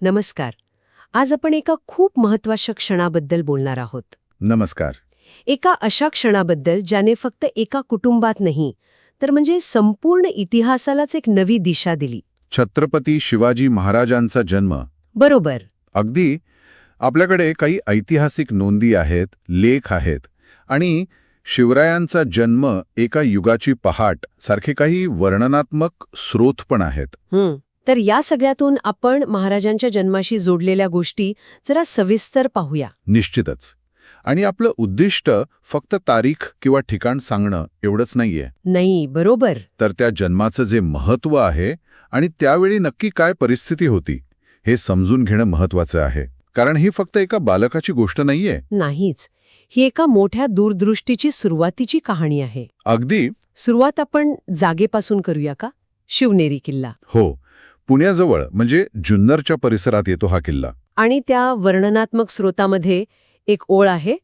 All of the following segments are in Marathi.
नमस्कार. आज आपण एका खूप महत्त्वाच्या क्षणाबद्दल बोलणार आहोत. नमस्कार. एका अशा क्षणाबद्दल ज्याने फक्त एका कुटुंबात नाही तर म्हणजे संपूर्ण इतिहासालाच एक नवी दिशा दिली. छत्रपती शिवाजी महाराजांचा जन्म. बरोबर. अगदी आपल्याकडे काही ऐतिहासिक नोंदी आहेत लेख आहेत आणि शिवरायांचा जन्म एका युगाची पहाट सारखे काही वर्णनात्मक स्रोत पण आहेत. तर या सगळ्यातून आपण महाराजांच्या जन्माशी जोडलेल्या गोष्टी जरा सविस्तर पाहूया. निश्चितच. आणि आपलं उद्दिष्ट फक्त तारीख किंवा ठिकाण सांगणं एवढंच नाहीये. नाही बरोबर. तर त्या जन्माचं जे महत्त्व आहे आणि त्यावेळी नक्की काय परिस्थिती होती हे समजून घेणं महत्त्वाचं आहे. कारण ही फक्त एका बालकाची गोष्ट नाहीये. नाहीच. ही एका मोठ्या दूरदृष्टीची सुरुवातीची कहाणी आहे. अगदी. सुरुवात आपण जागेपासून करूया का? शिवनेरी किल्ला. हो. पुण्याजवळ म्हणजे जुन्नरच्या परिसरात येतो हा किल्ला. आणि त्या वर्णनात्मक स्रोतामध्ये एक ओळ आहे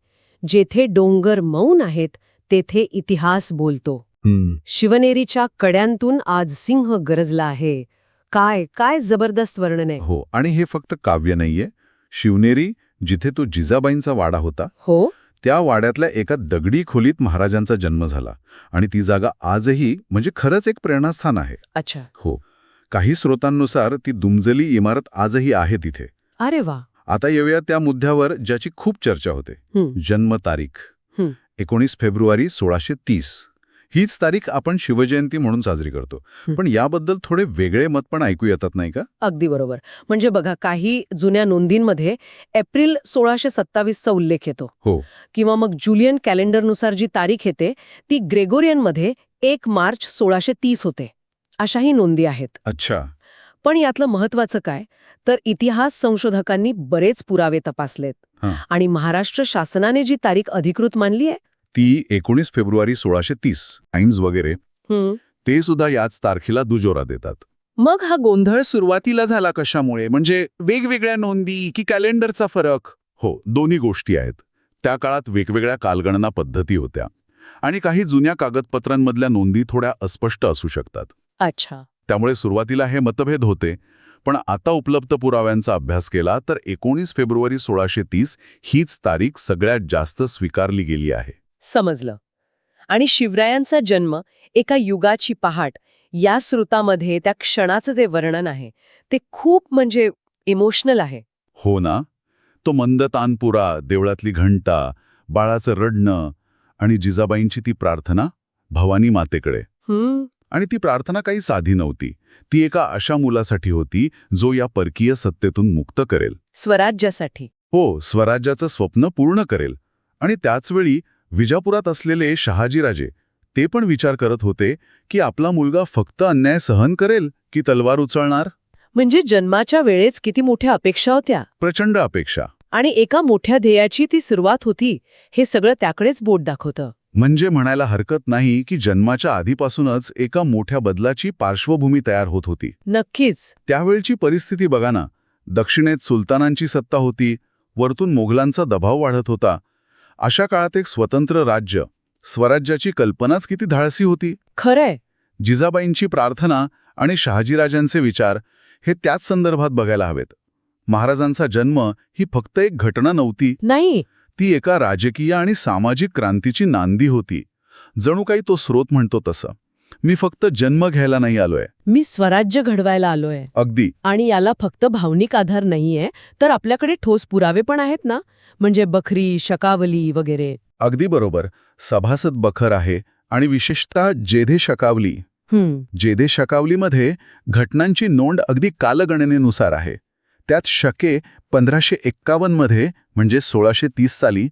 जेथे डोंगर मौन आहेत तेथे इतिहास बोलतो. शिवनेरीच्या कड्यांतून आज सिंह गरजला आहे. काय काय जबरदस्त वर्णन आहे. हो आणि हे फक्त काव्य नाहीये. शिवनेरी जिथे तो जिजाबाईंचा वाडा होता हो. त्या वाड्यातल्या एका दगडी खोलीत महाराजांचा जन्म झाला. आणि ती जागा आजही म्हणजे खरंच एक प्रेरणास्थान आहे. अच्छा. हो. काही स्रोतांनुसार ती दुमजली इमारत आजही आहे तिथे. अरे वा. आता येऊया त्या मुद्द्यावर ज्याची खूप चर्चा होते. जन्मतारीख. एकोणीस फेब्रुवारी सोळाशे तीस. हीच तारीख आपण शिवजयंती म्हणून साजरी करतो. पण याबद्दल थोडे वेगळे मत पण ऐकू येतात नाही का? अगदी बरोबर. म्हणजे बघा काही जुन्या नोंदींमध्ये एप्रिल सोळाशे सत्तावीसचा उल्लेख येतो. हो. किंवा मग जुलियन कॅलेंडरनुसार जी तारीख येते ती ग्रेगोरियनमध्ये एक मार्च सोळाशे तीस होते. अशाही नोंदी आहेत. अच्छा. पण यातलं महत्वाचं काय? तर इतिहास संशोधकांनी बरेच पुरावे तपासलेत. हं. आणि महाराष्ट्र शासनाने जी तारीख अधिकृत मानली आहे? ती एकोणीस फेब्रुवारी सोळाशे तीस टाइम्स वगैरे. ते सुद्धा याच तारखेला दुजोरा देतात. मग हा गोंधळ सुरुवातीला झाला कशामुळे? म्हणजे वेगवेगळ्या नोंदी की कॅलेंडरचा फरक? हो दोन्ही गोष्टी आहेत. त्या काळात वेगवेगळ्या कालगणना पद्धती होत्या. आणि काही जुन्या कागदपत्रांमधल्या नोंदी थोड्या अस्पष्ट असू शकतात. अच्छा. त्यामुळे सुरुवातीला हे मतभेद होते पण आता उपलब्ध पुराव्यांचा अभ्यास केला तर एकोणीस फेब्रुवारी सोळाशे तीस हीच तारीख सगळ्यात जास्त स्वीकारली गेली आहे. समजलं. आणि शिवरायांचा जन्म एका युगाची पहाट या श्रुतामध्ये त्या क्षणाचं जे वर्णन आहे ते खूप म्हणजे इमोशनल आहे. हो ना? तो मंद तानपुरा देवळातली घंटा बाळाचं रडणं आणि जिजाबाईंची ती प्रार्थना भवानी मातेकडे. हम्म. आणि ती प्रार्थना काही साधी नव्हती. ती एका अशा मुलासाठी होती जो या परकीय सत्तेतून मुक्त करेल. स्वराज्यासाठी. हो स्वराज्याचं स्वप्न पूर्ण करेल. आणि त्याचवेळी विजापुरात असलेले शहाजीराजे ते पण विचार करत होते की आपला मुलगा फक्त अन्याय सहन करेल की तलवार उचलणार? म्हणजे जन्माच्या वेळेच किती मोठ्या अपेक्षा होत्या? प्रचंड अपेक्षा. आणि एका मोठ्या ध्येयाची ती सुरुवात होती हे सगळं त्याकडेच बोट दाखवतं. म्हणजे म्हणायला हरकत नाही की जन्माच्या आधीपासूनच एका मोठ्या बदलाची पार्श्वभूमी तयार होत होती. नक्कीच. त्यावेळची परिस्थिती बघा ना. दक्षिणेत सुलतानांची सत्ता होती वरतून मोघलांचा दबाव वाढत होता. अशा काळात एक स्वतंत्र राज्य स्वराज्याची कल्पनाच किती धाडसी होती. खरंय. जिजाबाईंची प्रार्थना आणि शहाजीराजांचे विचार हे त्याच संदर्भात बघायला हवेत. महाराजांचा जन्म ही फक्त एक घटना नव्हती. नाही ती एका राजकीय आणि सामाजिक क्रांतीची नांदी होती. जणू काही तो स्रोत म्हणतो तसं. मी फक्त जन्म घ्यायला नाही आलोय. मी स्वराज्य घडवायला आलोय. अगदी. आणि याला फक्त भावनिक आधार नाहीये तर आपल्याकडे ठोस पुरावे पण आहेत ना? म्हणजे बखरी शकावली वगैरे. अगदी बरोबर. सभासद बखर आहे आणि विशेषतः जेधे शकावली. जेधे शकावलीमध्ये घटनांची नोंद अगदी कालगणनेनुसार आहे. त्यात शके पंधराशे एक्कावन्नमध्ये म्हणजे सोळाशे तीस साली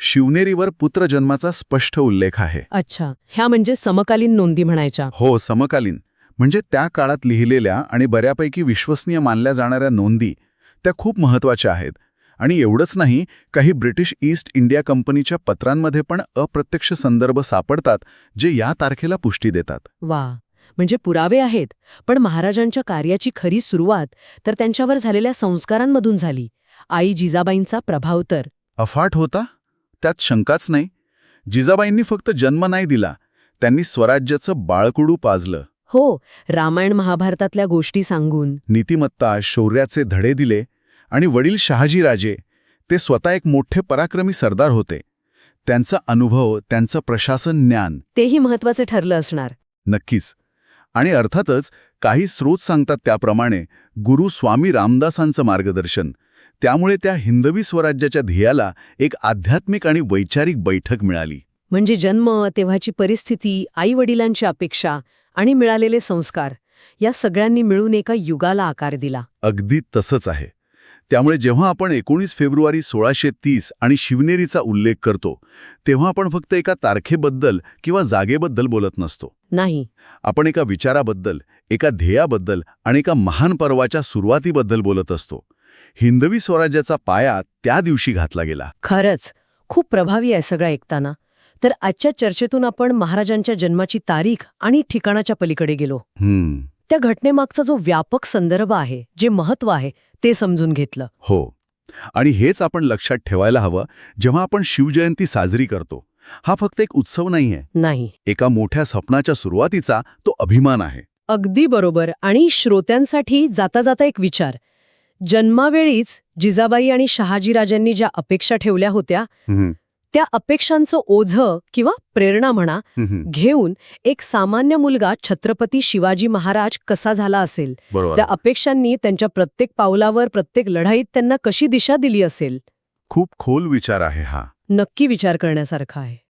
शिवनेरीवर पुत्रजन्माचा स्पष्ट उल्लेख आहे. अच्छा ह्या म्हणजे समकालीन नोंदी म्हणायच्या. हो समकालीन. म्हणजे त्या काळात लिहिलेल्या आणि बऱ्यापैकी विश्वसनीय मानल्या जाणाऱ्या नोंदी त्या खूप महत्त्वाच्या आहेत. आणि एवढंच नाही काही ब्रिटिश ईस्ट इंडिया कंपनीच्या पत्रांमध्ये पण अप्रत्यक्ष संदर्भ सापडतात जे या तारखेला पुष्टी देतात. वा. म्हणजे पुरावे आहेत पण महाराजांच्या कार्याची खरी सुरुवात तर त्यांच्यावर झालेल्या संस्कारांमधून झाली. आई जिजाबाईंचा प्रभाव तर. अफाट होता? त्यात शंकाच नाही. जिजाबाईंनी फक्त जन्म नाही दिला त्यांनी स्वराज्याचं बाळकुडू पाजलं. हो रामायण महाभारतातल्या गोष्टी सांगून. नीतिमत्ता शौर्याचे धडे दिले आणि वडील शहाजीराजे ते स्वतः एक मोठे पराक्रमी सरदार होते. त्यांचा अनुभव त्यांचं प्रशासन ज्ञान. तेही महत्वाचं ठरलं असणार. नक्कीच. आणि अर्थातच काही स्रोत सांगतात त्याप्रमाणे गुरु स्वामी रामदासांचं मार्गदर्शन. त्यामुळे त्या हिंदवी स्वराज्याच्या ध्येयाला एक आध्यात्मिक आणि वैचारिक बैठक मिळाली. म्हणजे जन्म तेव्हाची परिस्थिती आई वडिलांची अपेक्षा आणि मिळालेले संस्कार या सगळ्यांनी मिळून एका युगाला आकार दिला. अगदी तसंच आहे. त्यामुळे जेव्हा आपण एकोणीस फेब्रुवारी सोळाशे तीस आणि शिवनेरीचा उल्लेख करतो तेव्हा आपण फक्त एका तारखेबद्दल किंवा जागेबद्दल बोलत नसतो. नाही. आपण एका विचाराबद्दल एका ध्येयाबद्दल आणि एका महान पर्वाच्या सुरुवातीबद्दल बोलत असतो. हिंदवी स्वराज्याचा पाया त्या दिवशी घातला गेला. खरंच खूप प्रभावी आहे सगळं ऐकताना. तर आजच्या चर्चेतून आपण महाराजांच्या जन्माची तारीख आणि ठिकाणाच्या पलीकडे गेलो. त्या घटनेमागचा जो व्यापक संदर्भ आहे जे महत्त्व आहे ते समजून घेतलं. हो. आणि हेच आपण लक्षात ठेवायला हवं जेव्हा आपण शिवजयंती साजरी करतो. हा फक्त एक उत्सव नाहीये. नाही. एका मोठ्या स्वप्नाच्या सुरुवातीचा तो अभिमान आहे. अगदी बरोबर आणि श्रोत्यांसाठी जाता जाता एक विचार. जन्मावेळीच जिजाबाई आणि शहाजीराजांनी ज्या अपेक्षा ठेवल्या होत्या त्या अपेक्षांचं ओझं किंवा प्रेरणा म्हणा घेऊन एक सामान्य मुलगा छत्रपती शिवाजी महाराज कसा झाला असेल? त्या अपेक्षांनी त्यांच्या प्रत्येक पावलावर प्रत्येक लढाईत त्यांना कशी दिशा दिली असेल? खूप खोल विचार आहे हा. नक्की विचार करण्यासारखा आहे.